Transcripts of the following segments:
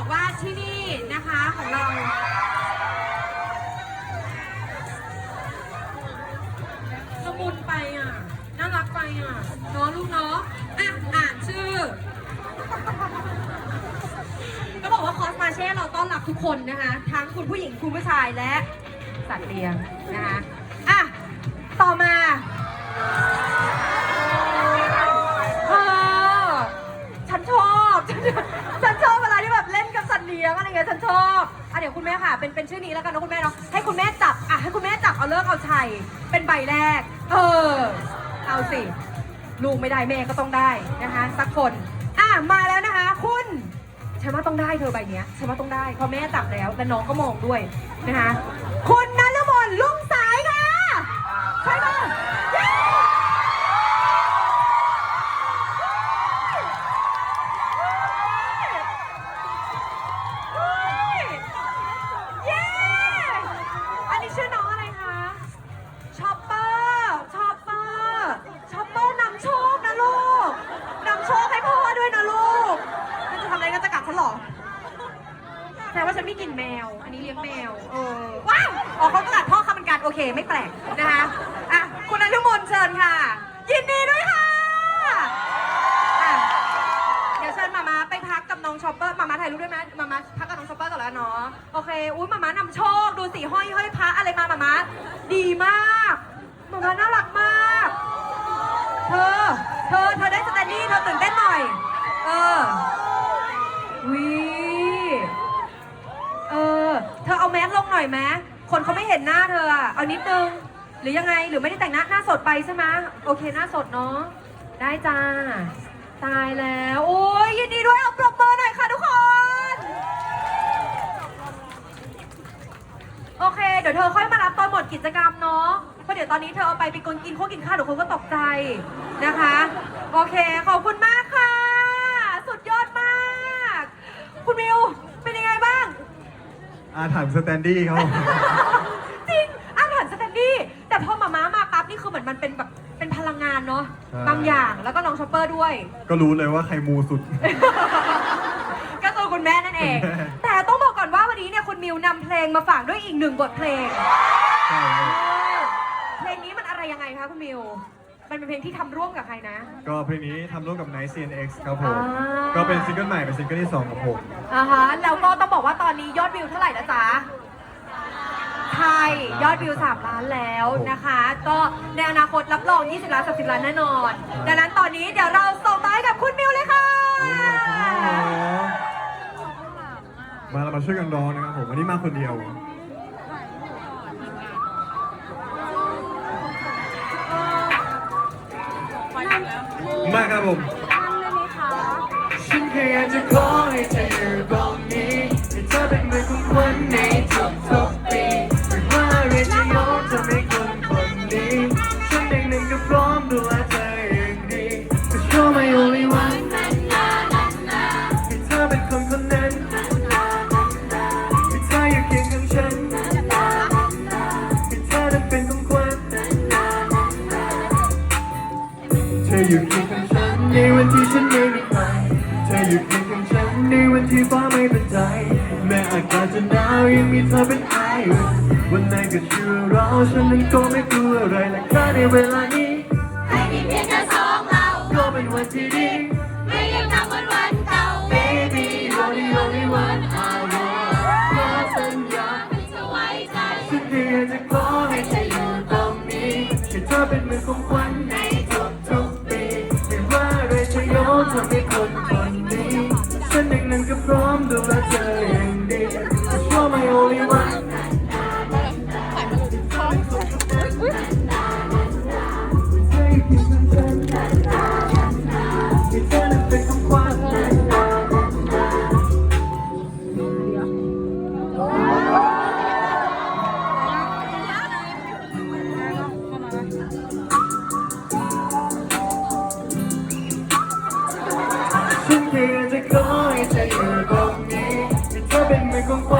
อกว่าที่นี่นะคะของเราละมุนไปอะ น่ารักไปอะเนาะลูกเนาะอะอ่านชื่อ ก็บอกว่าคอสมาเช่เราต้อนรับทุกคนนะคะ ทั้งคุณผู้หญิงคุณผู้ชายและสัตว์เลี้ยงนะคะ อะ ต่อมา เดี๋ยวคุณแม่ค่ะ เป็นเป็นชื่อนี้แล้วกันนะคุณแม่เนาะ ให้คุณแม่จับ อะ ให้คุณแม่จับเอาเลิกเอาชัย เป็นใบแรก เออ เอาสิ ลูกไม่ได้แม่ก็ต้องได้นะคะ สักคน อะ มาแล้วนะคะ คุณฉันว่าต้องได้เธอใบเนี้ยฉันว่าต้องได้เพราะแม่จับแล้วและน้องก็มองด้วยนะคะ คุณนัลมน แมว อันนี้เลี้ยงแมว เออ ว้าว อ๋อเขาก็กัดพ่อเขาเหมือนกันโอเคไม่แปลกนะคะ อะ คุณอนุมนเชิญค่ะ ยินดีด้วยค่ะอะ เดี๋ยวเชิญมามาไปพักกับน้องชอปเปอร์ มามาถ่ายรูปด้วยไหมมามาพักกับน้องชอปเปอร์ก่อนแล้วเนาะ โอเค อุ้ยมามานำโชค ดูสิห้อยห้อยพระอะไรมามามาดีมาก มามาน่ารักมาก เธอ เธอ เธอได้สแตนดี้ เธอตื่นเต้นหน่อย เออ แมสลงหน่อยไหมคนเขาไม่เห็นหน้าเธออะเอานิดนึง หรือยังไงหรือไม่ได้แต่งหน้าหน้าสดไปใช่ไหมโอเคหน้าสดเนาะได้จ้า ตายแล้ว โอ้ยยินดีด้วยเอาปรบมือหน่อยค่ะทุกคน โอเค เดี๋ยวเธอค่อยมารับตอนหมดกิจกรรมเนาะเพราะเดี๋ยวตอนนี้เธอเอาไปเป็นคนกินข้าวกินข้าวเดี๋ยวคนก็ตกใจนะคะ โอเค ขอบคุณมากค่ะ สุดยอดมาก คุณมิว เป็นยังไงบ้าง อาถรรพ์สแตนดี้ครับผมจริงอาถรรพ์สแตนดี้แต่พอมาม้ามาปั๊บนี่คือเหมือนมันเป็นแบบเป็นพลังงานเนาะบางอย่างแล้วก็น้องชอปเปอร์ด้วย ก็รู้เลยว่าใครมูสุด ก็คือคุณแม่นั่นเอง แต่ต้องบอกก่อนว่าวันนี้เนี่ยคุณมิวนำเพลงมาฝากด้วยอีกหนึ่งบทเพลง ใช่ครับ เพลงนี้มันอะไรยังไงคะคุณมิว มันเป็นเพลงที่ทำร่วมกับใครนะ ก็เพลงนี้ทำร่วมกับ Night CNX ครับผม อ่า ก็เป็นซิงเกิลใหม่เป็นซิงเกิลที่สองของผมอ่าฮะแล้วก็ต้องบอกว่าตอนนี้ยอดวิวเท่าไหร่นะจ๊ะใช่ยอดวิว 3 ล้านแล้วนะคะ ก็ในอนาคตรับรอง 20 ล้าน30ล้านแน่นอน ดังนั้นตอนนี้เดี๋ยวเราส่งต่อให้กับคุณมิวเลยค่ะ มาเรามาช่วยกันร้องนะครับผมวันนี้มาคนเดียว มาครับผมฉันแค่อยากจะขอให้เธออยู่ตรงนี้ให้เธอเป็นเหมือนของขวัญในทุกๆปีไม่ว่าอะไรจะย ที่ฟ้าไม่เป็นใจ แม้อากาศจะหนาวยังมีเธอเป็นไอวันไหนก็เชื่อเราฉันนั้นก็ไม่กลัวอะไรและแค่ในเวลานี้ให้มีเพียงแค่สองเราก็เป็นวันที่ดีไม่ยังนับวันวันเก่า Baby only only one I want ขอสัญญาให้เธอไว้ใจฉันแค่อยากจะขอให้เธออยู่ตรงนี้ให้เธอเป็นเหมือนของขวัญ ฉันเพียงจะขอให้เธออยู่ตรงนี้ให้เธอเป็นมือกว้าง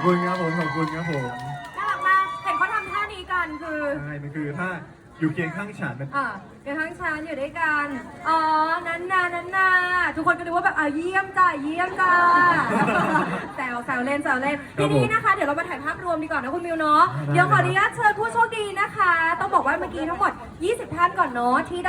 บคุณครับผมขอบคุณครับผมน่ารักมากเห็นเขาทำท่านี้กันคือใช่มันคือถ้าอยู่เคียงข้างฉันมันอะเดี๋ยวทั้งช้านอยู่ด้วยกัน อ๋อ นั้นนานั้นนาทุกคนก็ดูว่าแบบอะเยี่ยมจ้าเยี่ยมจ้าแซวแซวเล่นแซวเล่นครัทีบผมนี้นะคะ เดี๋ยวเรามาถ่ายภาพรวมดีกว่านะคุณมิวเนาะได้เดี๋ยวขออนุญาตเชิญผู้โชคดีนะคะ ต้องบอกว่าเมื่อกี้ทั้งหมด 20 ท่านก่อนเนาะที่ได้